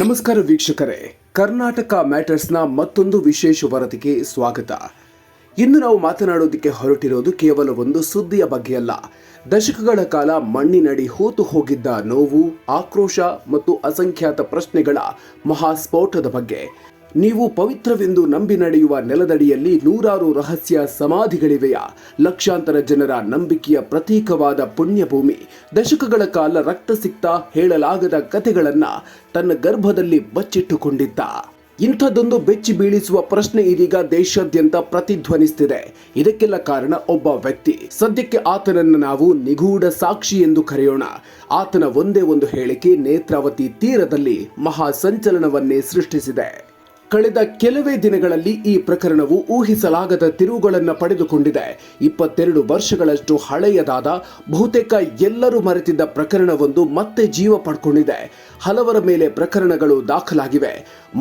ನಮಸ್ಕಾರ ವೀಕ್ಷಕರೇ. ಕರ್ನಾಟಕ ಮ್ಯಾಟರ್ಸ್ನ ಮತ್ತೊಂದು ವಿಶೇಷ ವರದಿಗೆ ಸ್ವಾಗತ. ಇಂದು ನಾವು ಮಾತನಾಡೋದಕ್ಕೆ ಹೊರಟಿರೋದು ಕೇವಲ ಒಂದು ಸುದ್ದಿಯ ಬಗ್ಗೆ ಅಲ್ಲ ದಶಕಗಳ ಕಾಲ ಮಣ್ಣಿನಡಿ ಹೂತು ಹೋಗಿದ್ದ ನೋವು, ಆಕ್ರೋಶ ಮತ್ತು ಅಸಂಖ್ಯಾತ ಪ್ರಶ್ನೆಗಳ ಮಹಾಸ್ಫೋಟದ ಬಗ್ಗೆ. ನೀವು ಪವಿತ್ರವೆಂದು ನಂಬಿ ನಡೆಯುವ ನೆಲದಡಿಯಲ್ಲಿ ನೂರಾರು ರಹಸ್ಯ ಸಮಾಧಿಗಳಿವೆಯ? ಲಕ್ಷಾಂತರ ಜನರ ನಂಬಿಕೆಯ ಪ್ರತೀಕವಾದ ಪುಣ್ಯಭೂಮಿ. ದಶಕಗಳ ಕಾಲ ರಕ್ತ ಸಿಕ್ತ ಹೇಳಲಾಗದ ಕಥೆಗಳನ್ನ ತನ್ನ ಗರ್ಭದಲ್ಲಿ ಬಚ್ಚಿಟ್ಟುಕೊಂಡಿದ್ದ. ಇಂಥದ್ದೊಂದು ಬೆಚ್ಚಿ ಬೀಳಿಸುವ ಪ್ರಶ್ನೆ ಇದೀಗ ದೇಶಾದ್ಯಂತ ಪ್ರತಿಧ್ವನಿಸ್ತಿದೆ. ಇದಕ್ಕೆಲ್ಲ ಕಾರಣ ಒಬ್ಬ ವ್ಯಕ್ತಿ. ಸದ್ಯಕ್ಕೆ ಆತನನ್ನು ನಾವು ನಿಗೂಢ ಸಾಕ್ಷಿ ಎಂದು ಕರೆಯೋಣ. ಆತನ ಒಂದೇ ಒಂದು ಹೇಳಿಕೆ ನೇತ್ರಾವತಿ ತೀರದಲ್ಲಿ ಮಹಾ ಸಂಚಲನವನ್ನೇ ಸೃಷ್ಟಿಸಿದೆ. ಕಳೆದ ಕೆಲವೇ ದಿನಗಳಲ್ಲಿ ಈ ಪ್ರಕರಣವು ಊಹಿಸಲಾಗದ ತಿರುವುಗಳನ್ನು ಪಡೆದುಕೊಂಡಿದೆ. ಇಪ್ಪತ್ತೆರಡು ವರ್ಷಗಳಷ್ಟು ಹಳೆಯದಾದ ಬಹುತೇಕ ಎಲ್ಲರೂ ಮರೆತಿದ್ದ ಪ್ರಕರಣವೊಂದು ಮತ್ತೆ ಜೀವ ಪಡ್ಕೊಂಡಿದೆ. ಹಲವರ ಮೇಲೆ ಪ್ರಕರಣಗಳು ದಾಖಲಾಗಿವೆ.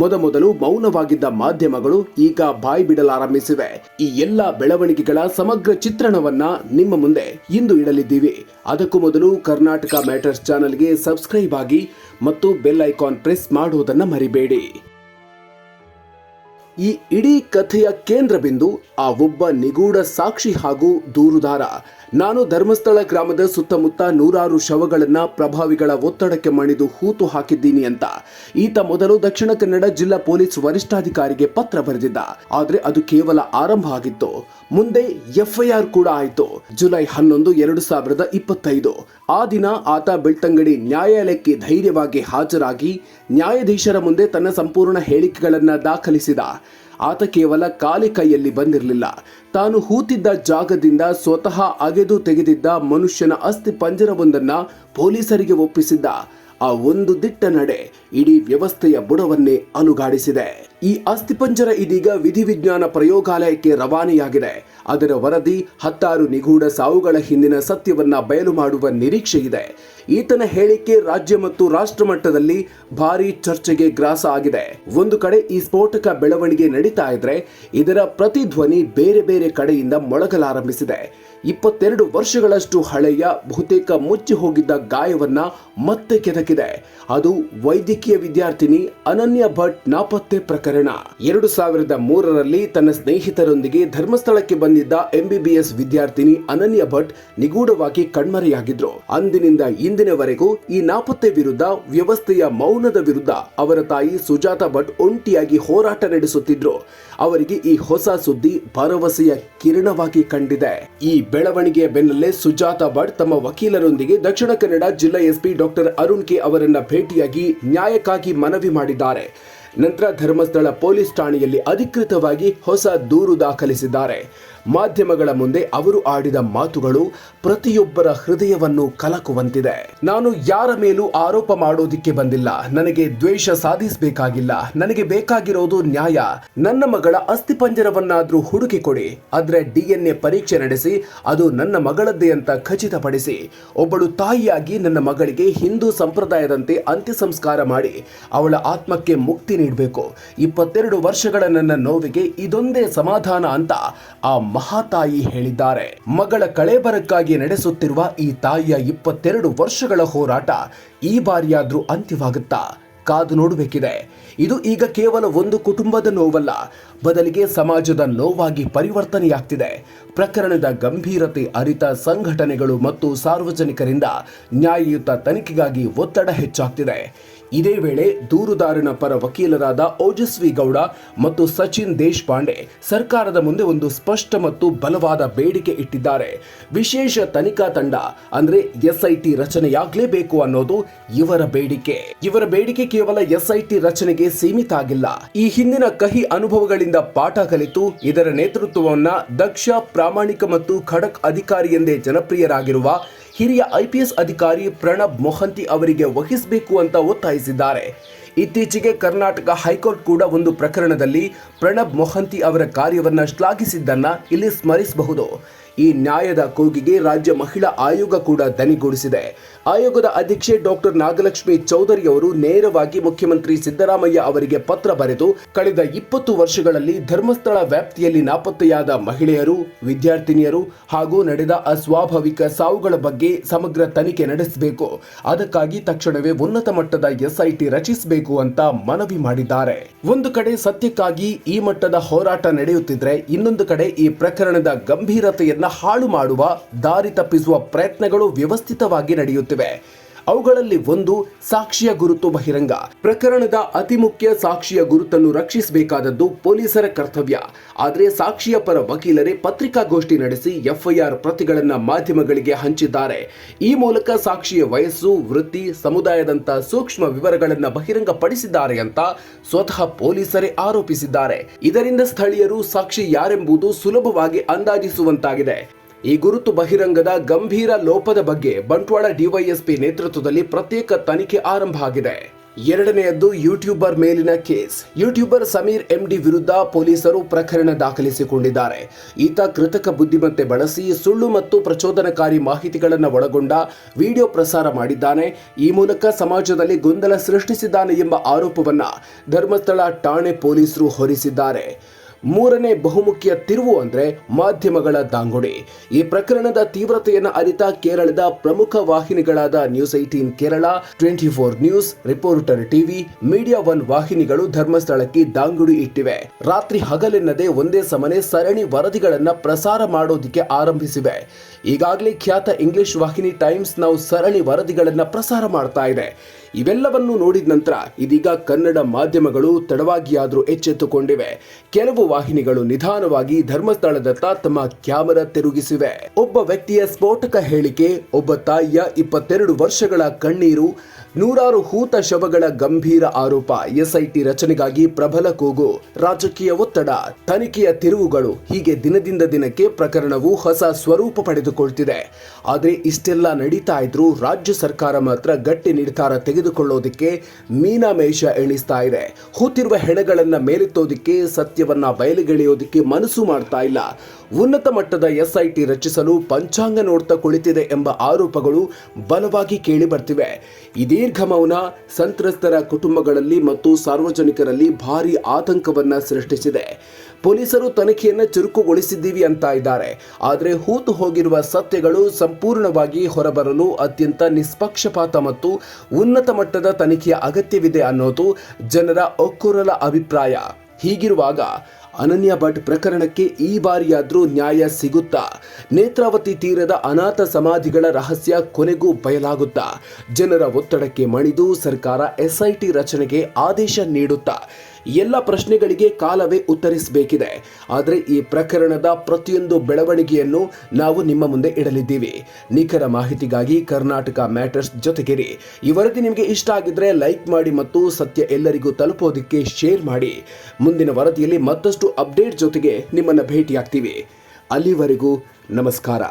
ಮೊದಮೊದಲು ಮೌನವಾಗಿದ್ದ ಮಾಧ್ಯಮಗಳು ಈಗ ಬಾಯಿ ಬಿಡಲಾರಂಭಿಸಿವೆ. ಈ ಎಲ್ಲ ಬೆಳವಣಿಗೆಗಳ ಸಮಗ್ರ ಚಿತ್ರಣವನ್ನ ನಿಮ್ಮ ಮುಂದೆ ಇಂದು ಇಡಲಿದ್ದೀವಿ. ಅದಕ್ಕೂ ಮೊದಲು ಕರ್ನಾಟಕ ಮ್ಯಾಟರ್ಸ್ ಚಾನೆಲ್ಗೆ ಸಬ್ಸ್ಕ್ರೈಬ್ ಆಗಿ ಮತ್ತು ಬೆಲ್ ಐಕಾನ್ ಪ್ರೆಸ್ ಮಾಡುವುದನ್ನು ಮರಿಬೇಡಿ. ಈ ಇಡೀ ಕಥೆಯ ಕೇಂದ್ರ ಬಿಂದು ಆ ಒಬ್ಬ ನಿಗೂಢ ಸಾಕ್ಷಿ ಹಾಗೂ ದೂರುದಾರ. ನಾನು ಧರ್ಮಸ್ಥಳ ಗ್ರಾಮದ ಸುತ್ತಮುತ್ತ ನೂರಾರು ಶವಗಳನ್ನ ಪ್ರಭಾವಿಗಳ ಒತ್ತಡಕ್ಕೆ ಮಣಿದು ಹೂತು ಹಾಕಿದ್ದೀನಿ ಅಂತ. ಈತ ಮೊದಲು ದಕ್ಷಿಣ ಕನ್ನಡ ಜಿಲ್ಲಾ ಪೊಲೀಸ್ ವರಿಷ್ಠಾಧಿಕಾರಿಗೆ ಪತ್ರ ಬರೆದಿದ್ದ. ಆದ್ರೆ ಅದು ಕೇವಲ ಆರಂಭ ಆಗಿತ್ತು. ಮುಂದೆ ಎಫ್ಐಆರ್ ಕೂಡ ಆಯಿತು. ಜುಲೈ ಹನ್ನೊಂದು, ಎರಡು ಸಾವಿರದ ಇಪ್ಪತ್ತೈದು. ಆ ದಿನ ಆತ ಬೆಳ್ತಂಗಡಿ ನ್ಯಾಯಾಲಯಕ್ಕೆ ಧೈರ್ಯವಾಗಿ ಹಾಜರಾಗಿ ನ್ಯಾಯಾಧೀಶರ ಮುಂದೆ ತನ್ನ ಸಂಪೂರ್ಣ ಹೇಳಿಕೆಗಳನ್ನು ದಾಖಲಿಸಿದ. ಆತ ಕೇವಲ ಕಾಲಿ ಕೈಯಲ್ಲಿ ಬಂದಿರಲಿಲ್ಲ. ತಾನು ಹೂತಿದ್ದ ಜಾಗದಿಂದ ಸ್ವತಃ ಅಗೆದು ತೆಗೆದಿದ್ದ ಮನುಷ್ಯನ ಅಸ್ಥಿ ಪಂಜರವೊಂದನ್ನು ಪೊಲೀಸರಿಗೆ ಒಪ್ಪಿಸಿದ್ದ. ಆ ಒಂದು ದಿಟ್ಟ ನಡೆ ಇಡೀ ವ್ಯವಸ್ಥೆಯ ಬುಡವನ್ನೇ ಅಲುಗಾಡಿಸಿದೆ ಈ ಅಸ್ಥಿಪಂಜರ ಇದೀಗ ವಿಧಿವಿಜ್ಞಾನ ಪ್ರಯೋಗಾಲಯಕ್ಕೆ ರವಾನೆಯಾಗಿದೆ. ಅದರ ವರದಿ ಹತ್ತಾರು ನಿಗೂಢ ಸಾವುಗಳ ಹಿಂದಿನ ಸತ್ಯವನ್ನ ಬಯಲು ಮಾಡುವ ನಿರೀಕ್ಷೆ ಇದೆ. ಈತನ ಹೇಳಿಕೆ ರಾಜ್ಯ ಮತ್ತು ರಾಷ್ಟ್ರ ಮಟ್ಟದಲ್ಲಿ ಭಾರಿ ಚರ್ಚೆಗೆ ಗ್ರಾಸ ಆಗಿದೆ. ಒಂದು ಕಡೆ ಈ ಸ್ಫೋಟಕ ಬೆಳವಣಿಗೆ ನಡೀತಾ ಇದ್ರೆ ಇದರ ಪ್ರತಿಧ್ವನಿ ಬೇರೆ ಬೇರೆ ಕಡೆಯಿಂದ ಮೊಳಗಲಾರಂಭಿಸಿದೆ. ಇಪ್ಪತ್ತೆರಡು ವರ್ಷಗಳಷ್ಟು ಹಳೆಯ ಬಹುತೇಕ ಮುಚ್ಚಿ ಹೋಗಿದ್ದ ಗಾಯವನ್ನ ಮತ್ತೆ ಕೆದಕಿದೆ. ಅದು ವೈದ್ಯಕೀಯ ವಿದ್ಯಾರ್ಥಿನಿ ಅನನ್ಯ ಭಟ್ ನಾಪತ್ತೆ ಪ್ರಕರಣ. ಎರಡು ಸಾವಿರದ ಮೂರರಲ್ಲಿ ತನ್ನ ಸ್ನೇಹಿತರೊಂದಿಗೆ ಧರ್ಮಸ್ಥಳಕ್ಕೆ ಬಂದಿದ್ದ ಎಂಬಿಬಿಎಸ್ ವಿದ್ಯಾರ್ಥಿನಿ ಅನನ್ಯ ಭಟ್ ನಿಗೂಢವಾಗಿ ಕಣ್ಮರೆಯಾಗಿದ್ರು. ಅಂದಿನಿಂದ ಇಂದಿನವರೆಗೂ ಈ ನಾಪತ್ತೆ ವಿರುದ್ಧ, ವ್ಯವಸ್ಥೆಯ ಮೌನದ ವಿರುದ್ಧ ಅವರ ತಾಯಿ ಸುಜಾತ ಭಟ್ ಒಂಟಿಯಾಗಿ ಹೋರಾಟ ನಡೆಸುತ್ತಿದ್ರು. ಅವರಿಗೆ ಈ ಹೊಸ ಸುದ್ದಿ ಭರವಸೆಯ ಕಿರಣವಾಗಿ ಕಂಡಿದೆ. ಈ ಬೆಳವಣಿಗೆಯ ಬೆನ್ನಲ್ಲೇ ಸುಜಾತ ಭಟ್ ತಮ್ಮ ವಕೀಲರೊಂದಿಗೆ ದಕ್ಷಿಣ ಕನ್ನಡ ಜಿಲ್ಲಾ ಎಸ್ಪಿ ಡಾಕ್ಟರ್ ಅರುಣ್ ಕೆ ಅವರನ್ನ ಭೇಟಿಯಾಗಿ ನ್ಯಾಯಕ್ಕಾಗಿ ಮನವಿ ಮಾಡಿದ್ದಾರೆ. ನಂತರ ಧರ್ಮಸ್ಥಳ ಪೊಲೀಸ್ ಠಾಣೆಯಲ್ಲಿ ಅಧಿಕೃತವಾಗಿ ಹೊಸ ದೂರು ದಾಖಲಿಸಿದ್ದಾರೆ. ಮಾಧ್ಯಮಗಳ ಮುಂದೆ ಅವರು ಆಡಿದ ಮಾತುಗಳು ಪ್ರತಿಯೊಬ್ಬರ ಹೃದಯವನ್ನು ಕಲಕುವಂತಿದೆ. ನಾನು ಯಾರ ಮೇಲೂ ಆರೋಪ ಮಾಡೋದಿಕ್ಕೆ ಬಂದಿಲ್ಲ. ನನಗೆ ದ್ವೇಷ ಸಾಧಿಸಬೇಕಾಗಿಲ್ಲ. ನನಗೆ ಬೇಕಾಗಿರೋದು ನ್ಯಾಯ. ನನ್ನ ಮಗಳ ಅಸ್ಥಿಪಂಜರವನ್ನಾದ್ರೂ ಹುಡುಕಿ ಕೊಡಿ ಅದರ ಡಿಎನ್ಎ ಪರೀಕ್ಷೆ ನಡೆಸಿ, ಅದು ನನ್ನ ಮಗಳದ್ದೇ ಅಂತ ಖಚಿತಪಡಿಸಿ. ಒಬ್ಬಳು ತಾಯಿಯಾಗಿ ನನ್ನ ಮಗಳಿಗೆ ಹಿಂದೂ ಸಂಪ್ರದಾಯದಂತೆ ಅಂತ್ಯ ಸಂಸ್ಕಾರ ಮಾಡಿ, ಅವಳ ಆತ್ಮಕ್ಕೆ ಮುಕ್ತಿ ನೀಡಬೇಕು. ಇಪ್ಪತ್ತೆರಡು ವರ್ಷಗಳ ನನ್ನ ನೋವಿಗೆ ಇದೊಂದೇ ಸಮಾಧಾನ ಅಂತ ಆ ಮಹಾತಾಯಿ ಹೇಳಿದ್ದಾರೆ. ಮಗಳ ಕಳೇಬರಕ್ಕಾಗಿ ನಡೆಸುತ್ತಿರುವ ಈ ತಾಯಿಯ ಇಪ್ಪತ್ತೆರಡು ವರ್ಷಗಳ ಹೋರಾಟ ಈ ಬಾರಿಯಾದ್ರೂ ಅಂತ್ಯವಾಗುತ್ತಾ? ಕಾದು ನೋಡಬೇಕಿದೆ. ಇದು ಈಗ ಕೇವಲ ಒಂದು ಕುಟುಂಬದ ನೋವಲ್ಲ, ಬದಲಿಗೆ ಸಮಾಜದ ನೋವಾಗಿ ಪರಿವರ್ತನೆಯಾಗ್ತಿದೆ. ಪ್ರಕರಣದ ಗಂಭೀರತೆ ಅರಿತ ಸಂಘಟನೆಗಳು ಮತ್ತು ಸಾರ್ವಜನಿಕರಿಂದ ನ್ಯಾಯಯುತ ತನಿಖೆಗಾಗಿ ಒತ್ತಡ ಹೆಚ್ಚಾಗ್ತಿದೆ. ಇದೇ ವೇಳೆ ದೂರುದಾರನ ಪರ ವಕೀಲರಾದ ಓಜಸ್ವಿ ಗೌಡ ಮತ್ತು ಸಚಿನ್ ದೇಶಪಾಂಡೆ ಸರ್ಕಾರದ ಮುಂದೆ ಒಂದು ಸ್ಪಷ್ಟ ಮತ್ತು ಬಲವಾದ ಬೇಡಿಕೆ ಇಟ್ಟಿದ್ದಾರೆ. ವಿಶೇಷ ತನಿಖಾ ತಂಡ, ಅಂದ್ರೆ ಎಸ್ಐಟಿ ರಚನೆಯಾಗಲೇಬೇಕು ಅನ್ನೋದು ಇವರ ಬೇಡಿಕೆ. ಇವರ ಬೇಡಿಕೆ ಕೇವಲ ಎಸ್ಐಟಿ ರಚನೆಗೆ ಸೀಮಿತ ಆಗಿಲ್ಲ. ಈ ಹಿಂದಿನ ಕಹಿ ಅನುಭವಗಳಿಂದ ಪಾಠ ಕಲಿತು ಇದರ ನೇತೃತ್ವವನ್ನ ದಕ್ಷ ಪ್ರಾಮಾಣಿಕ ಮತ್ತು ಖಡಕ್ ಅಧಿಕಾರಿ ಎಂದೇ ಜನಪ್ರಿಯರಾಗಿರುವ ಹಿರಿಯ ಐಪಿಎಸ್ ಅಧಿಕಾರಿ ಪ್ರಣಬ್ ಮೊಹಂತಿ ಅವರಿಗೆ ವಹಿಸಬೇಕು ಅಂತ ಒತ್ತಾಯಿಸಿದ್ದಾರೆ. ಇತ್ತೀಚೆಗೆ ಕರ್ನಾಟಕ ಹೈಕೋರ್ಟ್ ಕೂಡ ಒಂದು ಪ್ರಕರಣದಲ್ಲಿ ಪ್ರಣಬ್ ಮೊಹಂತಿ ಅವರ ಕಾರ್ಯವನ್ನು ಶ್ಲಾಘಿಸಿದ್ದನ್ನ ಇಲ್ಲಿ ಸ್ಮರಿಸಬಹುದು. ಈ ನ್ಯಾಯದ ಕೂಗಿಗೆ ರಾಜ್ಯ ಮಹಿಳಾ ಆಯೋಗ ಕೂಡ ದನಿಗೂಡಿಸಿದೆ ಆಯೋಗದ ಅಧ್ಯಕ್ಷೆ ಡಾಕ್ಟರ್ ನಾಗಲಕ್ಷ್ಮಿ ಚೌಧರಿ ಅವರು ನೇರವಾಗಿ ಮುಖ್ಯಮಂತ್ರಿ ಸಿದ್ದರಾಮಯ್ಯ ಅವರಿಗೆ ಪತ್ರ ಬರೆದು, ಕಳೆದ ಇಪ್ಪತ್ತು ವರ್ಷಗಳಲ್ಲಿ ಧರ್ಮಸ್ಥಳ ವ್ಯಾಪ್ತಿಯಲ್ಲಿ ನಾಪತ್ತೆಯಾದ ಮಹಿಳೆಯರು, ವಿದ್ಯಾರ್ಥಿನಿಯರು ಹಾಗೂ ನಡೆದ ಅಸ್ವಾಭಾವಿಕ ಸಾವುಗಳ ಬಗ್ಗೆ ಸಮಗ್ರ ತನಿಖೆ ನಡೆಸಬೇಕು. ಅದಕ್ಕಾಗಿ ತಕ್ಷಣವೇ ಉನ್ನತ ಮಟ್ಟದ ಎಸ್ಐಟಿ ರಚಿಸಬೇಕು ಅಂತ ಮನವಿ ಮಾಡಿದ್ದಾರೆ. ಒಂದು ಕಡೆ ಸತ್ಯಕ್ಕಾಗಿ ಈ ಮಟ್ಟದ ಹೋರಾಟ ನಡೆಯುತ್ತಿದ್ರೆ, ಇನ್ನೊಂದು ಕಡೆ ಈ ಪ್ರಕರಣದ ಗಂಭೀರತೆಯನ್ನ ಹಾಳು ಮಾಡುವ ದಾರಿ ತಪ್ಪಿಸುವ ಪ್ರಯತ್ನಗಳು ವ್ಯವಸ್ಥಿತವಾಗಿ ನಡೆಯುತ್ತಿವೆ. ಅವುಗಳಲ್ಲಿ ಒಂದು ಸಾಕ್ಷಿಯ ಗುರುತು ಬಹಿರಂಗ. ಪ್ರಕರಣದ ಅತಿ ಮುಖ್ಯ ಸಾಕ್ಷಿಯ ಗುರುತನ್ನು ರಕ್ಷಿಸಬೇಕಾದದ್ದು ಪೊಲೀಸರ ಕರ್ತವ್ಯ. ಆದರೆ ಸಾಕ್ಷಿಯ ಪರ ವಕೀಲರೇ ಪತ್ರಿಕಾಗೋಷ್ಠಿ ನಡೆಸಿ ಎಫ್ಐಆರ್ ಪ್ರತಿಗಳನ್ನು ಮಾಧ್ಯಮಗಳಿಗೆ ಹಂಚಿದ್ದಾರೆ. ಈ ಮೂಲಕ ಸಾಕ್ಷಿಯ ವಯಸ್ಸು, ವೃತ್ತಿ, ಸಮುದಾಯದಂತ ಸೂಕ್ಷ್ಮ ವಿವರಗಳನ್ನು ಬಹಿರಂಗಪಡಿಸಿದ್ದಾರೆ ಅಂತ ಸ್ವತಃ ಪೊಲೀಸರೇ ಆರೋಪಿಸಿದ್ದಾರೆ. ಇದರಿಂದ ಸ್ಥಳೀಯರು ಸಾಕ್ಷಿ ಯಾರೆಂಬುದು ಸುಲಭವಾಗಿ ಅಂದಾಜಿಸುವಂತಾಗಿದೆ. ಈ ಗುರುತು ಬಹಿರಂಗದ ಗಂಭೀರ ಲೋಪದ ಬಗ್ಗೆ ಬಂಟ್ವಾಳ ಡಿವೈಎಸ್ಪಿ ನೇತೃತ್ವದಲ್ಲಿ ಪ್ರತ್ಯೇಕ ತನಿಖೆ ಆರಂಭ ಆಗಿದೆ. ಎರಡನೆಯದ್ದು ಯೂಟ್ಯೂಬರ್ ಮೇಲಿನ case. YouTuber Sameer M D ಪೊಲೀಸರು ಪ್ರಕರಣ ದಾಖಲಿಸಿಕೊಂಡಿದ್ದಾರೆ. ಈತ ಕೃತಕ ಬುದ್ಧಿಮತ್ತೆ ಬಳಸಿ ಸುಳ್ಳು ಮತ್ತು ಪ್ರಚೋದನಕಾರಿ ಮಾಹಿತಿಗಳನ್ನು ಒಳಗೊಂಡ ವಿಡಿಯೋ ಪ್ರಸಾರ ಮಾಡಿದ್ದಾನೆ. ಈ ಮೂಲಕ ಸಮಾಜದಲ್ಲಿ ಗೊಂದಲ ಸೃಷ್ಟಿಸಿದ್ದಾನೆ ಎಂಬ ಆರೋಪವನ್ನ ಧರ್ಮಸ್ಥಳ ಠಾಣೆ ಪೊಲೀಸರು ಹೊರಿಸಿದ್ದಾರೆ. ಮೂರನೇ ಬಹುಮುಖ್ಯ ತಿರುವು ಅಂದ್ರೆ ಮಾಧ್ಯಮಗಳ ದಾಂಗುಡಿ. ಈ ಪ್ರಕರಣದ ತೀವ್ರತೆಯನ್ನು ಅರಿತ ಕೇರಳದ ಪ್ರಮುಖ ವಾಹಿನಿಗಳಾದ news eighteen Kerala twenty four news reporter TV media one ವಾಹಿನಿಗಳು ಧರ್ಮಸ್ಥಳಕ್ಕೆ ದಾಂಗುಡಿ ಇಟ್ಟಿವೆ. ರಾತ್ರಿ ಹಗಲೆನ್ನದೆ ಒಂದೇ ಸಮನೆ ಸರಣಿ ವರದಿಗಳನ್ನ ಪ್ರಸಾರ ಮಾಡೋದಿಕ್ಕೆ ಆರಂಭಿಸಿವೆ. ಈಗಾಗಲೇ ಖ್ಯಾತ ಇಂಗ್ಲಿಷ್ ವಾಹಿನಿ ಟೈಮ್ಸ್ ನಾವು ಸರಣಿ ವರದಿಗಳನ್ನ ಪ್ರಸಾರ ಮಾಡ್ತಾ ಇದೆ. ಇವೆಲ್ಲವನ್ನು ನೋಡಿದ ನಂತರ ಇದೀಗ ಕನ್ನಡ ಮಾಧ್ಯಮಗಳು ತಡವಾಗಿಯಾದರೂ ಎಚ್ಚೆತ್ತುಕೊಂಡಿವೆ. ಕೆಲವು ವಾಹಿನಿಗಳು ನಿಧಾನವಾಗಿ ಧರ್ಮಸ್ಥಳದತ್ತ ತಮ್ಮ ಕ್ಯಾಮೆರಾ ತಿರುಗಿಸಿವೆ. ಒಬ್ಬ ವ್ಯಕ್ತಿಯ ಸ್ಫೋಟಕ ಹೇಳಿಕೆ, ಒಬ್ಬ ತಾಯಿಯ ಇಪ್ಪತ್ತೆರಡು ವರ್ಷಗಳ ಕಣ್ಣೀರು ನೂರಾರು ಹೂತ ಶವಗಳ ಗಂಭೀರ ಆರೋಪ, ಎಸ್ಐಟಿ ರಚನೆಗಾಗಿ ಪ್ರಬಲ ಕೂಗು, ರಾಜಕೀಯ ಒತ್ತಡ, ತನಿಖೆಯ ತಿರುವುಗಳು ಹೀಗೆ ದಿನದಿಂದ ದಿನಕ್ಕೆ ಪ್ರಕರಣವು ಹೊಸ ಸ್ವರೂಪ ಪಡೆದುಕೊಳ್ತಿದೆ. ಆದರೆ ಇಷ್ಟೆಲ್ಲ ನಡೀತಾ ಇದ್ರೂ ರಾಜ್ಯ ಸರ್ಕಾರ ಮಾತ್ರ ಗಟ್ಟಿ ನಿರ್ಧಾರ ತೆಗೆದುಕೊಳ್ಳೋದಕ್ಕೆ ಮೀನಾಮೇಷ ಎಣಿಸ್ತಾ ಇದೆ. ಹೂತಿರುವ ಹೆಣಗಳನ್ನ ಮೇಲೆತ್ತೋದಿಕ್ಕೆ, ಸತ್ಯವನ್ನ ಬಯಲುಗೆಳೆಯೋದಿಕ್ಕೆ ಮನಸ್ಸು ಮಾಡ್ತಾ ಇಲ್ಲ. ಉನ್ನತ ಮಟ್ಟದ ಎಸ್ಐಟಿ ರಚಿಸಲು ಪಂಚಾಂಗ ನೋಡ್ತಾ ಕುಳಿತಿದೆ ಎಂಬ ಆರೋಪಗಳು ಬಲವಾಗಿ ಕೇಳಿ ಬರ್ತಿವೆ. ಈ ದೀರ್ಘ ಮೌನ ಸಂತ್ರಸ್ತರ ಕುಟುಂಬಗಳಲ್ಲಿ ಮತ್ತು ಸಾರ್ವಜನಿಕರಲ್ಲಿ ಭಾರಿ ಆತಂಕವನ್ನ ಸೃಷ್ಟಿಸಿದೆ. ಪೊಲೀಸರು ತನಿಖೆಯನ್ನ ಚುರುಕುಗೊಳಿಸಿದ್ದೀವಿ ಅಂತ ಇದ್ದಾರೆ. ಆದರೆ ಹೂತು ಹೋಗಿರುವ ಸತ್ಯಗಳು ಸಂಪೂರ್ಣವಾಗಿ ಹೊರಬರಲು ಅತ್ಯಂತ ನಿಷ್ಪಕ್ಷಪಾತ ಮತ್ತು ಉನ್ನತ ಮಟ್ಟದ ತನಿಖೆಯ ಅಗತ್ಯವಿದೆ ಅನ್ನೋದು ಜನರ ಒಕ್ಕೊರಲ ಅಭಿಪ್ರಾಯ. ಹೀಗಿರುವಾಗ ಅನನ್ಯ ಭಟ್ ಪ್ರಕರಣಕ್ಕೆ ಈ ಬಾರಿಯಾದ್ರೂ ನ್ಯಾಯ ಸಿಗುತ್ತಾ? ನೇತ್ರಾವತಿ ತೀರದ ಅನಾಥ ಸಮಾಧಿಗಳ ರಹಸ್ಯ ಕೊನೆಗೂ ಬಯಲಾಗುತ್ತಾ? ಜನರ ಒತ್ತಡಕ್ಕೆ ಮಣಿದು ಸರ್ಕಾರ ಎಸ್ಐಟಿ ರಚನೆಗೆ ಆದೇಶ ನೀಡುತ್ತಾ? ಎಲ್ಲ ಪ್ರಶ್ನೆಗಳಿಗೆ ಕಾಲವೇ ಉತ್ತರಿಸಬೇಕಿದೆ. ಆದರೆ ಈ ಪ್ರಕರಣದ ಪ್ರತಿಯೊಂದು ಬೆಳವಣಿಗೆಯನ್ನು ನಾವು ನಿಮ್ಮ ಮುಂದೆ ಇಡಲಿದ್ದೀವಿ. ನಿಖರ ಮಾಹಿತಿಗಾಗಿ ಕರ್ನಾಟಕ ಮ್ಯಾಟರ್ಸ್ ಜೊತೆಗಿರಿ. ಈ ವರದಿ ನಿಮಗೆ ಇಷ್ಟ ಆಗಿದ್ರೆ ಲೈಕ್ ಮಾಡಿ ಮತ್ತು ಸತ್ಯ ಎಲ್ಲರಿಗೂ ತಲುಪೋದಕ್ಕೆ ಶೇರ್ ಮಾಡಿ. ಮುಂದಿನ ವರದಿಯಲ್ಲಿ ಮತ್ತಷ್ಟು ಅಪ್ಡೇಟ್ ಜೊತೆಗೆ ನಿಮ್ಮನ್ನು ಭೇಟಿಯಾಗ್ತೀವಿ. ಅಲ್ಲಿವರೆಗೂ ನಮಸ್ಕಾರ.